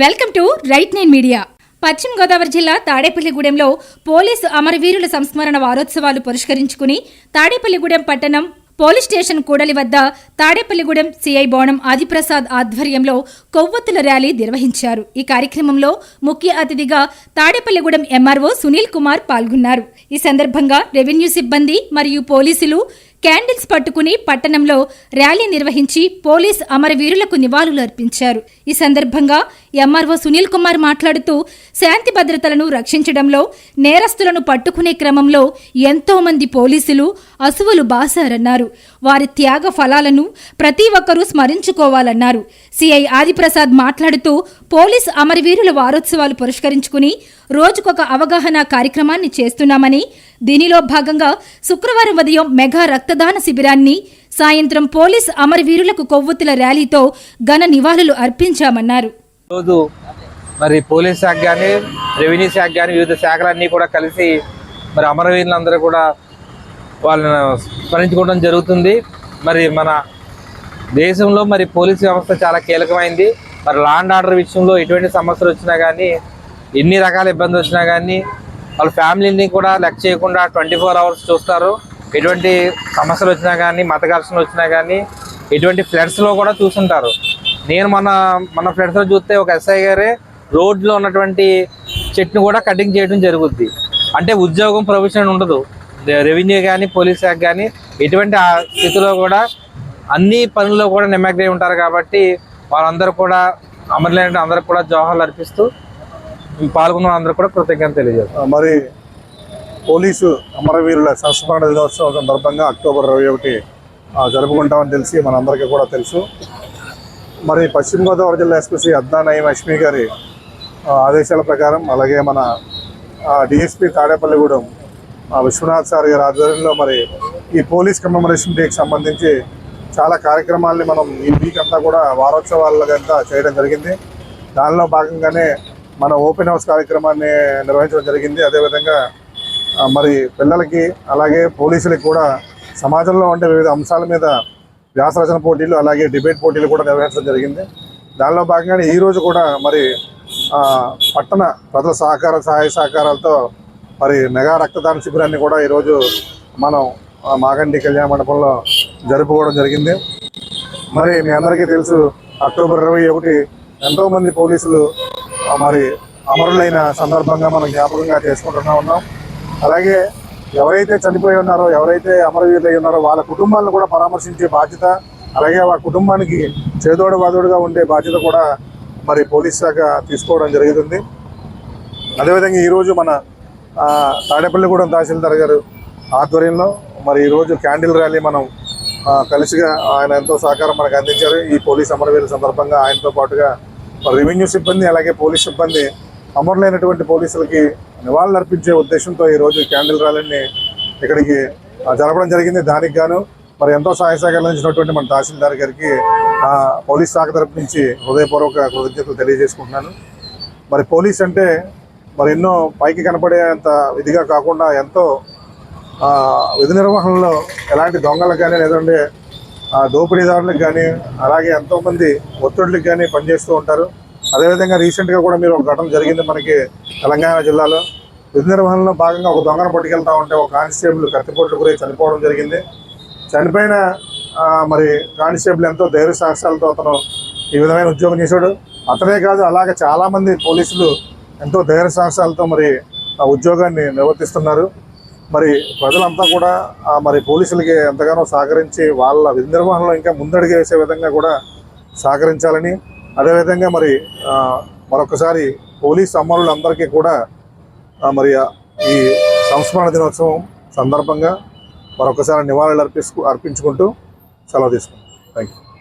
Welcome to right nine media. Paschima Godavari జిల్లా తాడేపల్లిగూడెంలో police అమరవీరుల సంస్మరణ వారోత్సవాలు పురస్కరించుకుని తాడేపల్లిగూడెం పట్టణం పోలీస్ స్టేషన్ కూడలి వద్ద తాడేపల్లిగూడెం సిఐ బోనం ఆదిప్రసాద్ ఆధ్వర్యంలో కొవ్వొత్తుల ర్యాలీ నిర్వహించారు. ఈ కార్యక్రమంలో ముఖ్య అతిథిగా తాడేపల్లిగూడెం ఎంఆర్ఓ సునీల్ కుమార్ పాల్గొన్నారు. ఈ సందర్భంగా రెవెన్యూ సిబ్బంది మరియు పోలీసులు క్యాండిల్స్ పట్టుకుని పట్టణంలో ర్యాలీ నిర్వహించి పోలీస్ అమరవీరులకు నివాళులు అర్పించారు. ఈ సందర్భంగా ఎంఆర్ఓ సునీల్ కుమార్ మాట్లాడుతూ శాంతి భద్రతలను రక్షించడంలో నేరస్తులను పట్టుకునే క్రమంలో ఎంతో మంది పోలీసులు అసువులు బాసారన్నారు. వారి త్యాగ ఫలాలను ప్రతి ఒక్కరూ స్మరించుకోవాలన్నారు. సిఐ ఆదిప్రసాద్ మాట్లాడుతూ పోలీస్ అమరవీరుల వారోత్సవాలు పురస్కరించుకుని రోజుకొక అవగాహన కార్యక్రమాన్ని చేస్తున్నామని దీనిలో భాగంగా శుక్రవారం ఉదయం మెగా రక్తదాన శిబిరాన్ని సాయంత్రం పోలీస్ అమరవీరులకు కొవ్వొత్తుల ర్యాలీతో ఘన నివాళులు అర్పించామన్నారు. రోజు మరి పోలీస్ శాఖ కానీ రెవెన్యూ శాఖ కానీ వివిధ శాఖలన్నీ కూడా కలిసి మరి అమరవీరులందరూ కూడా వాళ్ళని స్మరించుకోవడం జరుగుతుంది. మరి మన దేశంలో మరి పోలీస్ వ్యవస్థ చాలా కీలకమైంది. మరి లా అండ్ ఆర్డర్ విషయంలో ఎటువంటి సమస్యలు వచ్చినా కానీ ఎన్ని రకాల ఇబ్బందులు వచ్చినా కానీ వాళ్ళ ఫ్యామిలీని కూడా లెక్క చేయకుండా ట్వంటీ ఫోర్ అవర్స్ చూస్తారు. ఎటువంటి సమస్యలు వచ్చినా కానీ మత ఘర్షణలు వచ్చినా కానీ ఎటువంటి ఫ్లడ్స్లో కూడా చూసుంటారు. నేను మన మన ఫ్లడ్స్లో చూస్తే ఒక ఎస్ఐ గారే రోడ్లో ఉన్నటువంటి చెట్టును కూడా కటింగ్ చేయడం జరుగుద్ది. అంటే ఉద్యోగం ప్రొఫెషన్ ఉండదు. రెవెన్యూ కానీ పోలీస్ శాఖ కానీ ఎటువంటి ఆ స్థితిలో కూడా అన్ని పనుల్లో కూడా నిమగ్నై ఉంటారు కాబట్టి వాళ్ళందరూ కూడా అమరులైన అందరికి కూడా జోహాలు అర్పిస్తూ పాల్గొన్న అందరూ కూడా కృతజ్ఞత తెలియజేస్తాం మరి పోలీసు అమరవీరుల సంస్మరణ దినోత్సవం సందర్భంగా అక్టోబర్ ఇరవై ఒకటి జరుపుకుంటామని తెలిసి మనందరికీ కూడా తెలుసు. మరి పశ్చిమ గోదావరి జిల్లా ఎస్పీ అద్దా నయీం అష్మి గారి ఆదేశాల ప్రకారం అలాగే మన డిఎస్పి తాడేపల్లిగూడెం ఆ, విశ్వనాథ్ సార్ గారి ఆధ్వర్యంలో మరి ఈ పోలీస్ కమెమరేషన్ డేకి సంబంధించి చాలా కార్యక్రమాల్ని మనం ఈ వీక్ అంతా కూడా వారోత్సవాలుగా చేయడం జరిగింది. దానిలో భాగంగానే మన ఓపెన్ హౌస్ కార్యక్రమాన్ని నిర్వహించడం జరిగింది. అదేవిధంగా మరి పిల్లలకి అలాగే పోలీసులకి కూడా సమాజంలో ఉండే వివిధ అంశాల మీద వ్యాసరచన పోటీలు అలాగే డిబేట్ పోటీలు కూడా నిర్వహించడం జరిగింది. దానిలో భాగంగానే ఈరోజు కూడా మరి పట్టణ ప్రజల సహకార సహాయ సహకారాలతో మరి మెగా రక్తదాన శిబిరాన్ని కూడా ఈరోజు మనం మాగండి కళ్యాణ మండపంలో జరుపుకోవడం జరిగింది. మరి మీ అందరికీ తెలుసు అక్టోబర్ ఇరవై ఒకటి ఎంతోమంది పోలీసులు మరి అమరులైన సందర్భంగా మనం జ్ఞాపకంగా చేసుకుంటున్నా ఉన్నాం. అలాగే ఎవరైతే చనిపోయి ఉన్నారో ఎవరైతే అమరవీరులై ఉన్నారో వాళ్ళ కుటుంబాలను కూడా పరామర్శించే బాధ్యత అలాగే వాళ్ళ కుటుంబానికి చేదోడు వాదోడుగా ఉండే బాధ్యత కూడా మరి పోలీస్ శాఖ తీసుకోవడం జరుగుతుంది అదేవిధంగా ఈరోజు మన తాడేపల్లిగూడెం తహసీల్దార్ గారు ఆధ్వర్యంలో మరి ఈరోజు క్యాండిల్ ర్యాలీ మనం కలిసిగా ఆయన ఎంతో సహకారం మనకు అందించారు. ఈ పోలీస్ అమరవీరుల సందర్భంగా ఆయనతో పాటుగా రెవెన్యూ సిబ్బంది అలాగే పోలీస్ సిబ్బంది అమరులైనటువంటి పోలీసులకి నివాళులు అర్పించే ఉద్దేశంతో ఈరోజు క్యాండిల్ ర్యాలీని ఇక్కడికి జరపడం జరిగింది. దానికి గాను మరి ఎంతో సహాయ సహకారాలు అందించినటువంటి మన తహసీల్దార్ గారికి ఆ, పోలీస్ శాఖ తరపు నుంచి హృదయపూర్వక కృతజ్ఞతలు తెలియజేసుకుంటున్నాను. మరి పోలీస్ అంటే మరి ఎన్నో పైకి కనపడేంత ఇదిగా కాకుండా ఎంతో విధి నిర్వహణలో ఎలాంటి దొంగలు కానీ లేదంటే దోపిడీదారులకు కానీ అలాగే ఎంతోమంది ఒత్తిడులకు కానీ పనిచేస్తూ ఉంటారు. అదేవిధంగా రీసెంట్గా కూడా మీరు ఒక ఘటన జరిగింది మనకి తెలంగాణ జిల్లాలో. విధి నిర్వహణలో భాగంగా ఒక దొంగను పట్టుకెళ్తా ఉంటే ఒక కానిస్టేబుల్ కత్తిపోట్లు గురై చనిపోవడం జరిగింది. చనిపోయిన మరి కానిస్టేబుల్ ఎంతో ధైర్య సాహసాలతో అతను ఈ విధమైన ఉద్యోగం చేశాడు. అతనే కాదు అలాగే చాలామంది పోలీసులు ఎంతో ధైర్య సాహసాలతో మరి ఆ ఉద్యోగాన్ని నిర్వర్తిస్తున్నారు. మరి ప్రజలంతా కూడా మరి పోలీసులకి ఎంతగానో సహకరించి వాళ్ళ విధి నిర్వహణలో ఇంకా ముందడుగేసే విధంగా కూడా సహకరించాలని అదేవిధంగా మరి మరొకసారి పోలీస్ అమరులందరికీ కూడా మరి ఈ సంస్మరణ దినోత్సవం సందర్భంగా మరొకసారి నివాళులు అర్పిస్తూ అర్పించుకుంటూ సెలవు తీసుకుంటాం థ్యాంక్ యూ